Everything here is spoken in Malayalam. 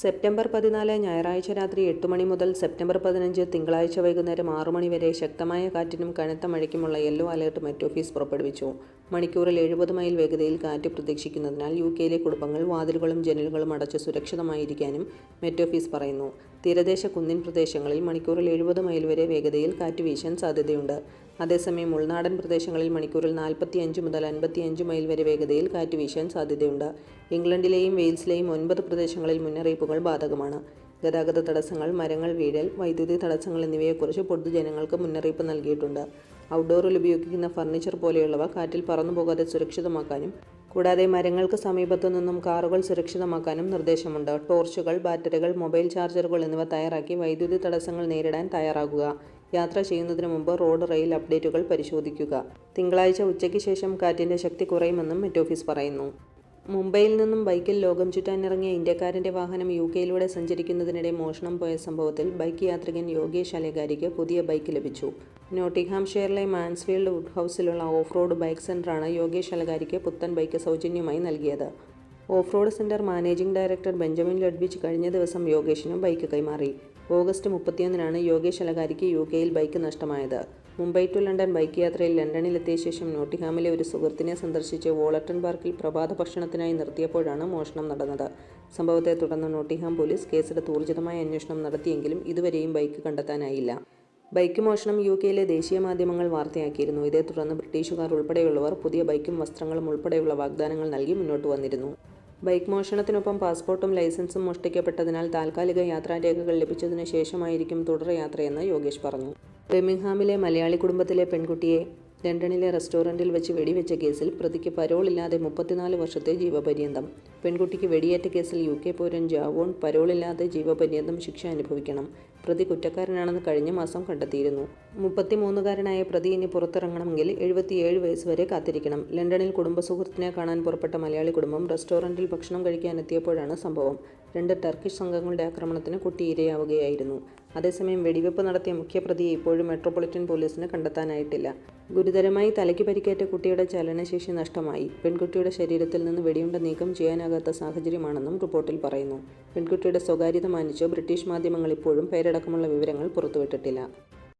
സെപ്റ്റംബർ പതിനാല് ഞായറാഴ്ച രാത്രി എട്ട് മണി മുതൽ സെപ്റ്റംബർ പതിനഞ്ച് തിങ്കളാഴ്ച വൈകുന്നേരം ആറു മണി വരെ ശക്തമായ കാറ്റിനും കനത്ത മഴയ്ക്കുമുള്ള യെല്ലോ അലേർട്ട് മെറ്റ് ഓഫീസ് പുറപ്പെടുവിച്ചു. മണിക്കൂറിൽ എഴുപത് മൈൽ വേഗതയിൽ കാറ്റ് പ്രതീക്ഷിക്കുന്നതിനാൽ യു കെയിലെ കുടുംബങ്ങൾ വാതിലുകളും ജനലുകളും അടച്ച് സുരക്ഷിതമായിരിക്കാനും മെറ്റോഫീസ് പറയുന്നു. തീരദേശ കുന്നിൻ പ്രദേശങ്ങളിൽ മണിക്കൂറിൽ എഴുപത് മൈൽ വരെ വേഗതയിൽ കാറ്റ് വീശാൻ സാധ്യതയുണ്ട്. അതേസമയം ഉൾനാടൻ പ്രദേശങ്ങളിൽ മണിക്കൂറിൽ നാൽപ്പത്തിയഞ്ച് മുതൽ അൻപത്തിയഞ്ച് മൈൽ വരെ വേഗതയിൽ കാറ്റ് വീശാൻ സാധ്യതയുണ്ട്. ഇംഗ്ലണ്ടിലെയും വെയിൽസിലെയും ഒൻപത് പ്രദേശങ്ങളിൽ മുന്നറിയിപ്പുകൾ ബാധകമാണ്. ഗതാഗത തടസ്സങ്ങൾ മരങ്ങൾ വീഴൽ വൈദ്യുതി തടസ്സങ്ങൾ എന്നിവയെക്കുറിച്ച് പൊതുജനങ്ങൾക്ക് മുന്നറിയിപ്പ് നൽകിയിട്ടുണ്ട്. ഔട്ട്ഡോറിൽ ഉപയോഗിക്കുന്ന ഫർണിച്ചർ പോലെയുള്ളവ കാറ്റിൽ പറന്നുപോകാതെ സുരക്ഷിതമാക്കാനും കൂടാതെ മരങ്ങൾക്ക് സമീപത്തു നിന്നും കാറുകൾ സുരക്ഷിതമാക്കാനും നിർദ്ദേശമുണ്ട്. ടോർച്ചുകൾ ബാറ്ററികൾ മൊബൈൽ ചാർജറുകൾ എന്നിവ തയ്യാറാക്കി വൈദ്യുതി തടസ്സങ്ങൾ നേരിടാൻ തയ്യാറാകുക. യാത്ര ചെയ്യുന്നതിന് മുമ്പ് റോഡ് റെയിൽ അപ്ഡേറ്റുകൾ പരിശോധിക്കുക. തിങ്കളാഴ്ച ഉച്ചയ്ക്ക് ശേഷം കാറ്റിന്റെ ശക്തി കുറയുമെന്നും മെറ്റ് ഓഫീസ് പറയുന്നു. മുംബൈയിൽ നിന്നും ബൈക്കിൽ ലോകം ചുറ്റാനിറങ്ങിയ ഇന്ത്യക്കാരന്റെ വാഹനം യു കെയിലൂടെ സഞ്ചരിക്കുന്നതിനിടെ മോഷണം പോയ സംഭവത്തിൽ ബൈക്ക് യാത്രികൻ യോഗേഷ് അലേഗാരിക്ക് പുതിയ ബൈക്ക് ലഭിച്ചു. നോട്ടിംഗ്ഹാംഷെയറിലെ മാൻസ്ഫീൽഡ് വുഡ് ഹൗസിലുള്ള ഓഫ് റോഡ് ബൈക്ക് സെന്ററാണ് യോഗേഷ് അലഗാരിക്ക് പുത്തൻ ബൈക്ക് സൗജന്യമായി നൽകിയത്. Off road centre managing director Benjamin Ludwich കഴിഞ്ഞ ദിവസം യോഗേഷിന് ബൈക്ക് കൈമാറി. ഓഗസ്റ്റ് മുപ്പത്തിയൊന്നിനാണ് യോഗേഷ് അലഗാരിക്ക് യു കെയിൽ ബൈക്ക് നഷ്ടമായത്. മുംബൈ ടു ലണ്ടൻ ബൈക്ക് യാത്രയിൽ ലണ്ടനിലെത്തിയ ശേഷം നോട്ടിഹാമിലെ ഒരു സുഹൃത്തിനെ സന്ദർശിച്ച് വോളട്ടൺ പാർക്കിൽ പ്രഭാത ഭക്ഷണത്തിനായി നിർത്തിയപ്പോഴാണ് മോഷണം നടന്നത്. സംഭവത്തെ തുടർന്ന് നോട്ടിഹാം പോലീസ് കേസെടുത്ത് ഊർജിതമായ അന്വേഷണം നടത്തിയെങ്കിലും ഇതുവരെയും ബൈക്ക് കണ്ടെത്താനായില്ല. ബൈക്ക് മോഷണം യു കെയിലെ ദേശീയ മാധ്യമങ്ങൾ വാർത്തയാക്കിയിരുന്നു. ഇതേ തുടർന്ന് ബ്രിട്ടീഷുകാർ ഉൾപ്പെടെയുള്ളവർ പുതിയ ബൈക്കും വസ്ത്രങ്ങളും ഉൾപ്പെടെയുള്ള വാഗ്ദാനങ്ങൾ നൽകി മുന്നോട്ട് വന്നിരുന്നു. ബൈക്ക് മോഷണത്തിനൊപ്പം പാസ്പോർട്ടും ലൈസൻസും മോഷ്ടിക്കപ്പെട്ടതിനാൽ താൽക്കാലിക യാത്രാരേഖകൾ ലഭിച്ചതിനു ശേഷമായിരിക്കും തുടർ യാത്രയെന്ന് യോഗേഷ് പറഞ്ഞു. ബെർമിംഗ്ഹാമിലെ മലയാളി കുടുംബത്തിലെ പെൺകുട്ടിയെ ലണ്ടനിലെ റെസ്റ്റോറന്റിൽ വെച്ച് വെടിവെച്ച കേസിൽ പ്രതിക്ക് പരോളില്ലാതെ മുപ്പത്തിനാല് വർഷത്തെ ജീവപര്യന്തം. പെൺകുട്ടിക്ക് വെടിയേറ്റ കേസിൽ യു കെ പൗരൻ ജാവോൺ പരോളില്ലാതെ ജീവപര്യന്തം ശിക്ഷ അനുഭവിക്കണം. പ്രതി കുറ്റക്കാരനാണെന്ന് കഴിഞ്ഞ മാസം കണ്ടെത്തിയിരുന്നു. മുപ്പത്തിമൂന്നുകാരനായ പ്രതി ഇനി പുറത്തിറങ്ങണമെങ്കിൽ എഴുപത്തിയേഴ് വയസ്സ് വരെ കാത്തിരിക്കണം. ലണ്ടനിൽ കുടുംബസുഹൃത്തിനെ കാണാൻ പുറപ്പെട്ട മലയാളി കുടുംബം റെസ്റ്റോറന്റിൽ ഭക്ഷണം കഴിക്കാനെത്തിയപ്പോഴാണ് സംഭവം. രണ്ട് ടർക്കിഷ് സംഘങ്ങളുടെ ആക്രമണത്തിന് കുട്ടി ഇരയാവുകയായിരുന്നു. അതേസമയം വെടിവെപ്പ് നടത്തിയ മുഖ്യപ്രതിയെ ഇപ്പോഴും മെട്രോപൊളിറ്റൻ പോലീസിന് കണ്ടെത്താനായിട്ടില്ല. ഗുരുതരമായി തലയ്ക്ക് പരിക്കേറ്റ കുട്ടിയുടെ ചലനശേഷി നഷ്ടമായി. പെൺകുട്ടിയുടെ ശരീരത്തിൽ നിന്ന് വെടിയുണ്ട നീക്കം ചെയ്യാനാകാത്ത സാഹചര്യമാണെന്നും റിപ്പോർട്ടിൽ പറയുന്നു. പെൺകുട്ടിയുടെ സ്വകാര്യത മാനിച്ച് ബ്രിട്ടീഷ് മാധ്യമങ്ങൾ ഇപ്പോഴും പേരടക്കമുള്ള വിവരങ്ങൾ പുറത്തുവിട്ടിട്ടില്ല.